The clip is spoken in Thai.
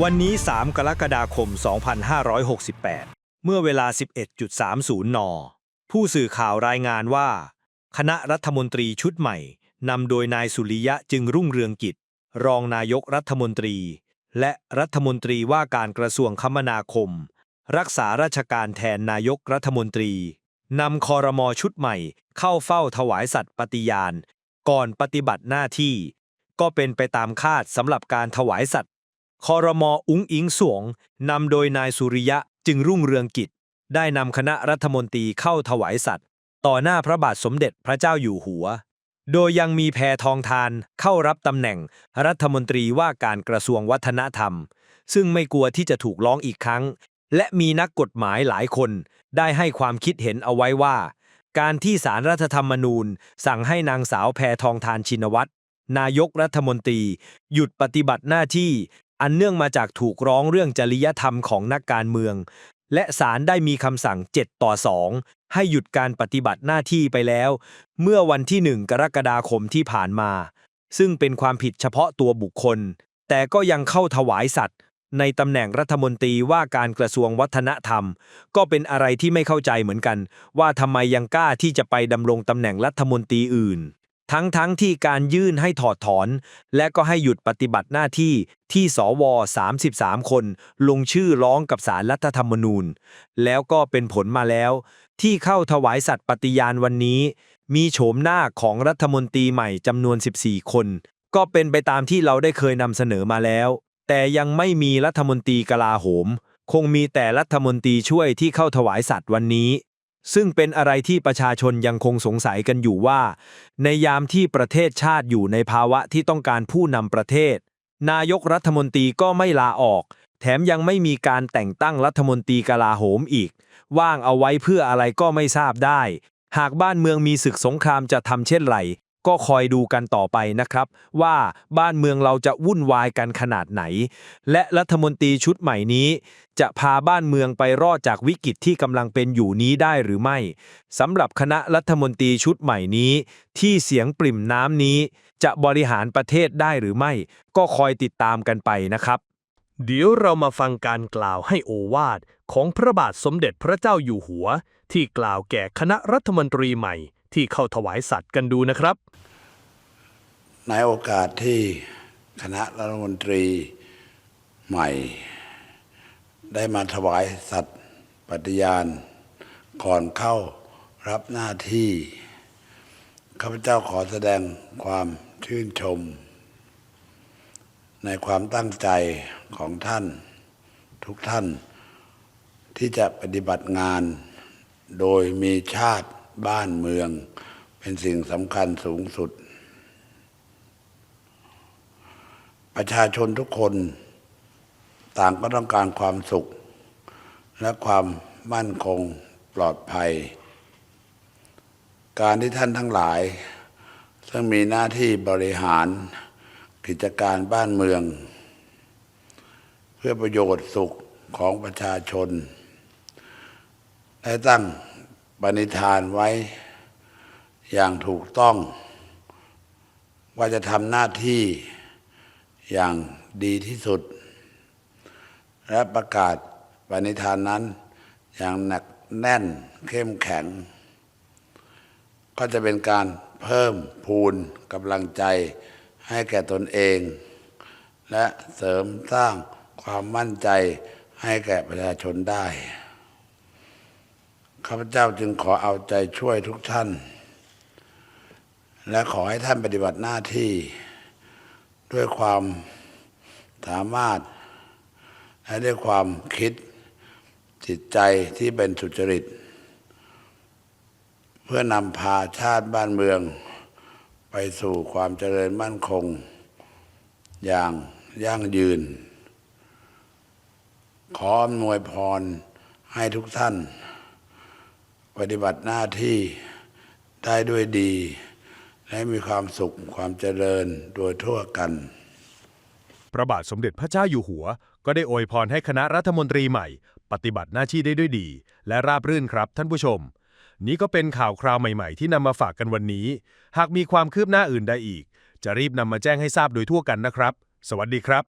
วันนี้ 3 กรกฎาคม 2568 เมื่อเวลา 11.30 น ผู้สื่อข่าวรายงานว่า คณะรัฐมนตรีชุดใหม่นำโดยนายสุริยะจึงรุ่งเรืองกิจ รองนายกรัฐมนตรี และรัฐมนตรีว่าการกระทรวงคมนาคม รักษาราชการแทนนายกรัฐมนตรีนำคอรมอชุดใหม่เข้าเฝ้าถวายสัตย์ปฏิญาณ ก่อนปฏิบัติหน้าที่ ก็เป็นไปตามคาดสำหรับการถวายสัตย์ คอรมออุ้งอิงสวงนำโดยนายสุริยะจึงรุ่งเรืองกิจ ได้นำคณะรัฐมนตรีเข้าถวายสัตย์ต่อหน้าพระบาทสมเด็จพระเจ้าอยู่หัว โดยยังมีแพทองทานเข้ารับตำแหน่งรัฐมนตรีว่าการกระทรวงวัฒนธรรม ซึ่งไม่กลัวที่จะถูกร้องอีกครั้ง และมีนักกฎหมายหลายคน ได้ให้ความคิดเห็นเอาไว้ว่า การที่สารรัฐธรรมนูญ สั่งให้นางสาวแพทองทานชินวัตรนายกรัฐมนตรี หยุดปฏิบัติหน้าที่ อันเนื่องมาจากถูกร้องเรื่องจริยธรรมของนักการเมือง และศาลได้มีคำสั่ง 7 ต่อ 2 ให้หยุดการปฏิบัติหน้าที่ไปแล้ว เมื่อวันที่ 1 กรกฎาคมที่ผ่านมา ซึ่งเป็นความผิดเฉพาะตัวบุคคล แต่ก็ยังเข้าถวายสัตว์ ในตำแหน่งรัฐมนตรีว่าการกระทรวงวัฒนธรรม ก็เป็นอะไรที่ไม่เข้าใจเหมือนกัน ว่าทำไมยังกล้าที่จะไปดำรงตำแหน่งรัฐมนตรีอื่น ทั้งๆทที่การยื่นให้ถอดถอน และก็ให้หยุดปฏิบัติหน้าที่ที่สว 33 คน ลงชื่อร้องกับสารรัฐธรรมนูญ แล้วก็เป็นผลมาแล้ว ที่เข้าถวายสัตย์ปฏิญาณวันนี้ มีโฉมหน้าของรัฐมนตรีใหม่จำนวน 14 คน ก็เป็นไปตามที่เราได้เคยนำเสนอมาแล้ว แต่ยังไม่มีรัฐมนตรีกลาโหม คงมีแต่รัฐมนตรีช่วยที่เข้าถวายสัตย์วันนี้ ซึ่งเป็นอะไรที่ประชาชนยังคงสงสัยกันอยู่ว่า ในยามที่ประเทศชาติอยู่ในภาวะที่ต้องการผู้นำประเทศ นายกรัฐมนตรีก็ไม่ลาออก แถมยังไม่มีการแต่งตั้งรัฐมนตรีกลาโหมอีก ว่างเอาไว้เพื่ออะไรก็ไม่ทราบได้ หากบ้านเมืองมีศึกสงครามจะทำเช่นไร ก็คอยดูกันต่อไปนะครับ ว่าบ้านเมืองเราจะวุ่นวายกันขนาดไหน และรัฐมนตรีชุดใหม่นี้ จะพาบ้านเมืองไปรอดจากวิกฤตที่กำลังเป็นอยู่นี้ได้หรือไม่สำหรับคณะรัฐมนตรีชุดใหม่นี้ ที่เสียงปริ่มน้ำนี้ จะบริหารประเทศได้หรือไม่ ก็คอยติดตามกันไปนะครับ เดี๋ยวเรามาฟังการกล่าวให้โอวาทของพระบาทสมเด็จพระเจ้าอยู่หัว ที่กล่าวแก่คณะรัฐมนตรีใหม่ที่เข้าถวายสัตย์กันดูนะครับ ในโอกาสที่คณะรัฐมนตรีใหม่ ได้มาถวายสัตย์ปฏิญาณ ก่อนเข้ารับหน้าที่ ข้าพเจ้าขอแสดงความชื่นชม ในความตั้งใจของท่าน ทุกท่านที่จะปฏิบัติงาน โดยมีชาติบ้านเมือง เป็นสิ่งสำคัญสูงสุด ประชาชนทุกคนต่างก็ต้องการความสุข และความมั่นคงปลอดภัย การที่ท่านทั้งหลาย ซึ่งมีหน้าที่บริหารกิจการบ้านเมือง เพื่อประโยชน์สุขของประชาชน ได้ตั้งปณิธานไว้อย่างถูกต้อง ว่าจะทำหน้าที่ อย่างดีที่สุด และประกาศปณิธานนั้นอย่างหนักแน่นเข้มแข็ง ก็จะเป็นการเพิ่มพูนกำลังใจให้แก่ตนเอง และเสริมสร้างความมั่นใจให้แก่ประชาชนได้ข้าพเจ้าจึงขอเอาใจช่วยทุกท่าน และขอให้ท่านปฏิบัติหน้าที่ ด้วยความสามารถ และด้วยความคิดจิตใจที่เป็นสุจริต เพื่อนำพาชาติบ้านเมือง ไปสู่ความเจริญมั่นคง อย่างยั่งยืน ขออำนวยพรให้ทุกท่าน ปฏิบัติหน้าที่ได้ด้วยดี ให้มีความสุขความเจริญโดยทั่วกัน พระบาทสมเด็จพระเจ้าอยู่หัว ก็ได้อวยพรให้คณะรัฐมนตรีใหม่ ปฏิบัติหน้าที่ได้ด้วยดี และราบรื่นครับท่านผู้ชม นี้ก็เป็นข่าวคราวใหม่ ๆ ที่นำมาฝากกันวันนี้ หากมีความคืบหน้าอื่นใดอีก จะรีบนำมาแจ้งให้ทราบโดยทั่วกันนะครับ สวัสดีครับ